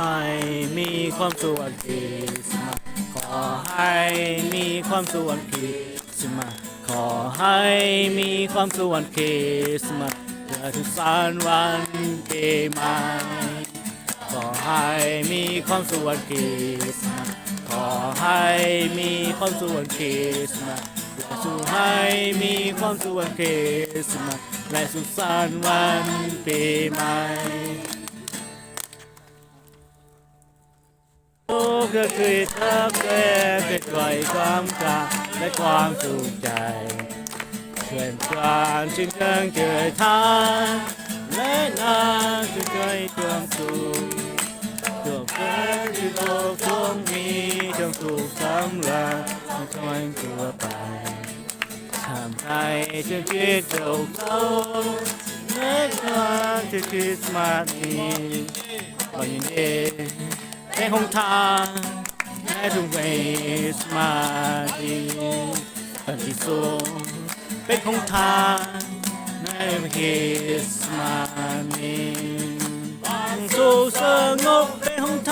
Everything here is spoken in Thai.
ให้มีความสุขวันคริสต์มาสขอให้มีความสุขวันคริสต์มาสขอให้มีความสุขวันคริสต์มาสเพื่อทุกสารวันปีใหม่ขอให้มีความสุขวันคริสต์มาสขอให้มีความสุขวันคริสต์มาสและสุขให้มีความสุขวันคริสต์มาสและสุขสันต์วันปีใหม่ โอ้ก็คือเธอเกิดเป็นไว้ความกลางและความสุขใจเพื่อนความชื่นเชิงเกิดทางและนานจะเคยความสุขตัวเพื่อนที่โลกทรงมีจงสุขสำราญไม่ทอยตัวไปทำให้ฉันคิดโศกเศร้าและความที่คริสต์มาสนี้วันนี้เป็นหนทางดี ของทางในคริสต์มาสนี้สู่สงบเป็นของท